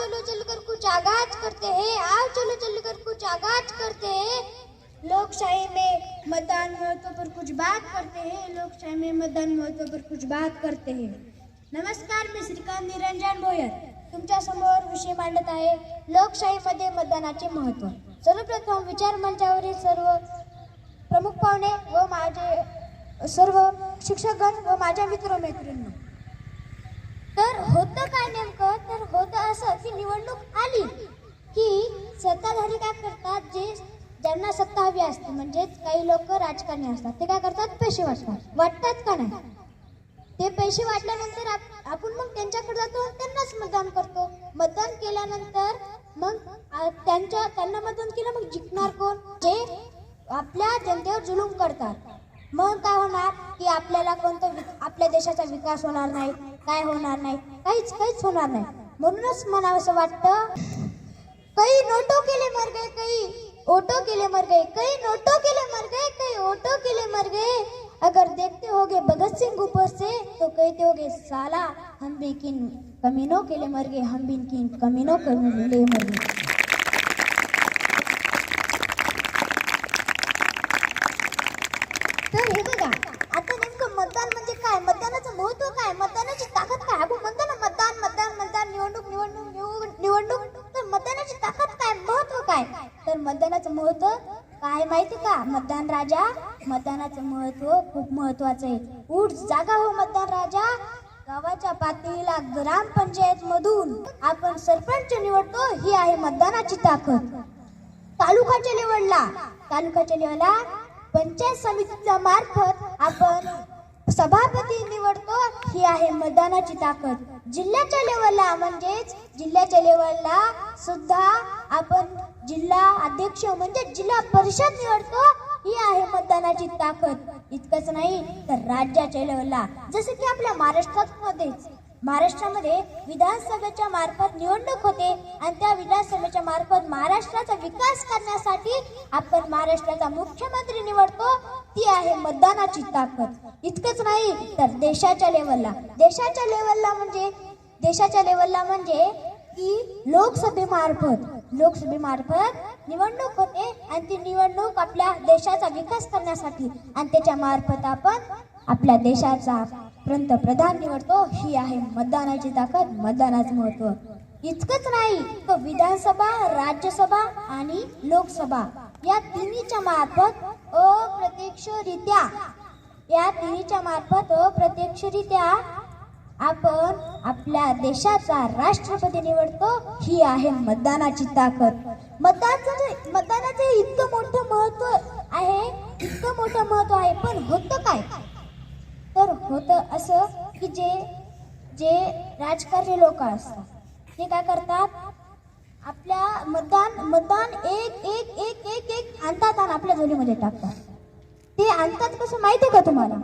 चलो चल कर कुछ आगाज करते हैं आओ चलो चल कर कुछ आगाज करते हैं। लोकशाही में मतदान महत्त्व पर कुछ बात करते हैं लोकशाही में मतदान महत्त्व पर कुछ बात करते हैं। नमस्कार मी श्रीकांत निरंजन भोयर। तुमच्यासमोर विषय मांडत आहे लोकशाहीमध्ये मतदानाचे महत्त्व. सर्वप्रथम विचार मंचावरील सर्व प्रमुख पाहुणे व माझे सर्व शिक्षकगण व माझ्या मित्रमैत्रिणी तर होतं काय नेमकं? तर होतं असं की निवडणूक आली. की सत्ताधारी काय करतात? जे ज्यांना सत्ता हवी असते म्हणजेच काही लोक राजकारणी असतात. ते काय करतात? पैसे वाटतात वाटतात का नाही? ते पैसे वाटल्यानंतर आपण मग त्यांच्याकडे जातो त्यांनाच मतदान करतो. मतदान केल्यानंतर मग त्यांच्या त्यांना मतदान केलं मग जिंकणार कोण? जे आपल्या जनतेवर जुलूम करतात. मग काय होणार? की आपल्याला कोणतं आपल्या देशाचा विकास होणार नाही काय होणार नाही काहीच काहीच होणार नाही. म्हणूनच मला असं वाटतं काही नोटो केले मर गए काही ओटो केले मर गए काही नोटो केले मर गए काही ओटो केले मर गए। अगर देखते होगे भगत सिंह ऊपर से तो कहते होगे साला हम भी किन कमीनों के लिए मर गए हम भी किन कमीनों के लिए मर गए। तर हे बघा आता नेमकं मतदान म्हणजे काय? मतदानाचं महत्त्व काय? मतदानाची ताकद काय? आपण मतदान निवडणूक निवडणूक निवडणूक तर मतदानाची ताकद काय? महत्त्व काय? तर मतदानाचं महत्त्व काय माहिती का? मतदान राजा. मतदानाचं महत्त्व खूप महत्वाचं आहे. उठ जागा हो मतदान राजा. गावाच्या पातळीला ग्रामपंचायत मधून आपण सरपंच निवडतो ही आहे मतदानाची ताकद. तालुकाच्या लेवलला तालुकाच्या लेवलला पंचायत समितीच्या मार्फत आपण सभापती निवड ही आहे मतदानाची ताकद. जिल्ह्याच्या लेवलला म्हणजेच जिल्ह्याच्या लेवलला सुद्धा आपण जिल्हा अध्यक्ष म्हणजे जिल्हा परिषद निवडतो ही आहे मतदानाची ताकद. इतकंच नाही तर राज्याच्या लेवलला. जसं की आपल्या महाराष्ट्रात मध्येच महाराष्ट्रामध्ये विधानसभेच्या मार्फत निवडणूक होते आणि त्या विधानसभेच्या मार्फत महाराष्ट्राचा विकास करण्यासाठी आपण महाराष्ट्राचा मुख्यमंत्री निवडतो ती आहे मतदानाची ताकद. इतकंच नाही तर देशाच्या लेवलला. देशाच्या लेवलला म्हणजे देशाच्या लेवलला म्हणजे की लोकसभेमार्फत लोकसभेमार्फत निवडणूक होते आणि ती निवडणूक आपल्या देशाचा विकास करण्यासाठी आणि त्याच्या मार्फत आपण आपल्या देशाचा पंतप्रधान निवडतो ही आहे मतदानाची ताकद मतदानाचं महत्त्व इतकंच नाही तर विधानसभा राज्यसभा आणि लोकसभा या तिन्हीच्या मार्फत अप्रत्यक्षरित्या या टीव्हीच्या मार्फत प्रत्यक्षरित्या आपण आपल्या देशाचा राष्ट्रपती निवडतो ही आहे मतदानाची ताकद. मतदानाचं मतदानाचं इतकं मोठं महत्त्व आहे इतकं मोठं महत्त्व आहे पण होतं काय? तर होतं असं की जे जे राजकारणी लोक असतात ते काय करतात? आपल्या मतदान मतदान एक एक एक एक एक आणतात आणि आपल्या जोडीमध्ये टाकतात. ते आणतात कसं माहिती आहे का तुम्हाला?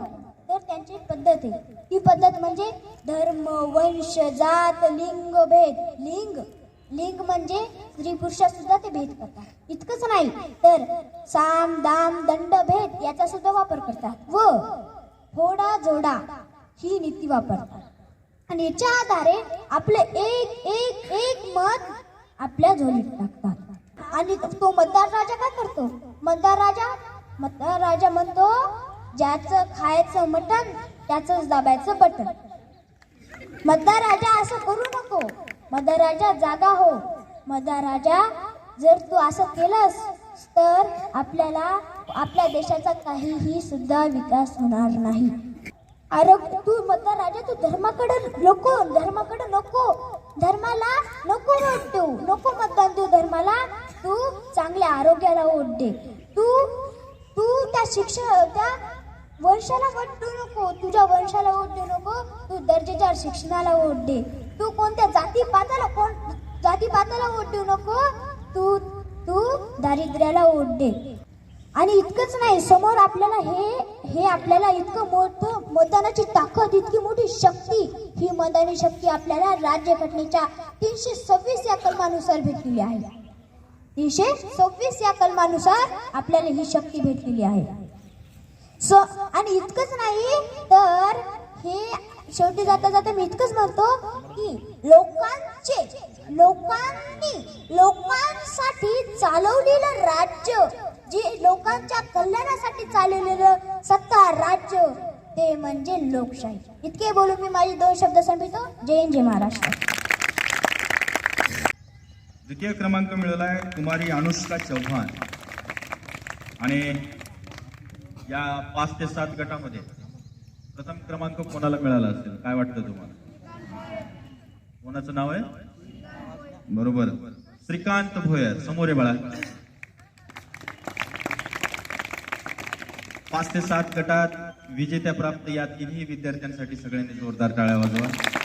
तर त्यांची एक पद्धत आहे. ती पद्धत म्हणजे धर्म वंश जात लिंग भेद. लिंग लिंग म्हणजे स्त्री पुरुषात सुद्धा ते भेद करतात. इतकंच नाही तर साम दाम दंड भेद याचा सुद्धा वापर करतात. व फोडा जोडा ही नीती वापरतात. आणि याच्या आधारे आपले एक एक एक मत आपल्या झोलीत टाकतात. आणि तो मतदार राजा काय करतो? मतदार राजा मतदार राजा म्हणतो ज्याचं खायचं मटण त्याचंच दाबायचं बटन मतदार राजा असं करू नको. मतदार राजा जागा हो. मतदार राजा जर तू असं केलंस तर आपल्याला आपल्या देशाचा काहीही सुद्धा विकास होणार नाही. अरे तू मतदार राजा तू धर्माकडे नको धर्माकडे नको. धर्माला नको वोट देऊ नको मतदान देऊ धर्माला. तू चांगल्या आरोग्याला वोट दे. तू तू त्या शिक्षण त्या वंशाला वोट देऊ नको. तुझ्या वंशाला वोट देऊ नको. तू दर्जेदार शिक्षणाला वोट दे. तू कोणत्या जाती पाताला कोण जाती पाताला वोट देऊ नको? तू तू दारिद्र्याला वोट दे. आणि इतकंच नाही समोर आपल्याला हे हे आपल्याला इतकं मोठं मतदानाची ताकद इतकी मोठी शक्ती ही मतदानी शक्ती आपल्याला राज्यघटनेच्या तीनशे सव्वीस या कलमानुसार भेटलेली आहे. तीनशे सव्वीस या कलमानुसार आपल्याला ही शक्ती भेटलेली आहे. स आणि इतकंच नाही तर हे शेवटी जाता जाता मी इतकंच म्हणतो की लोकांचे लोकांनी लोकांसाठी चालवलेलं राज्य जे लोकांच्या कल्याणासाठी चालवलेलं सत्ता राज्य ते म्हणजे लोकशाही. इतके बोलून मी माझे दोन शब्द संपितो जय जय महाराष्ट्र. द्वितीय क्रमांक मिळाला आहे कुमारी अनुष्का चव्हाण आणि या पाच ते सात गटामध्ये प्रथम क्रमांक कोणाला मिळाला असेल? काय वाटतं तुम्हाला? कोणाचं नाव आहे? बरोबर. श्रीकांत भोयर. समोर आहे बाळा. पाच ते सात गटात विजेत्या प्राप्त या तिन्ही विद्यार्थ्यांसाठी सगळ्यांनी जोरदार टाळ्या वाजवा.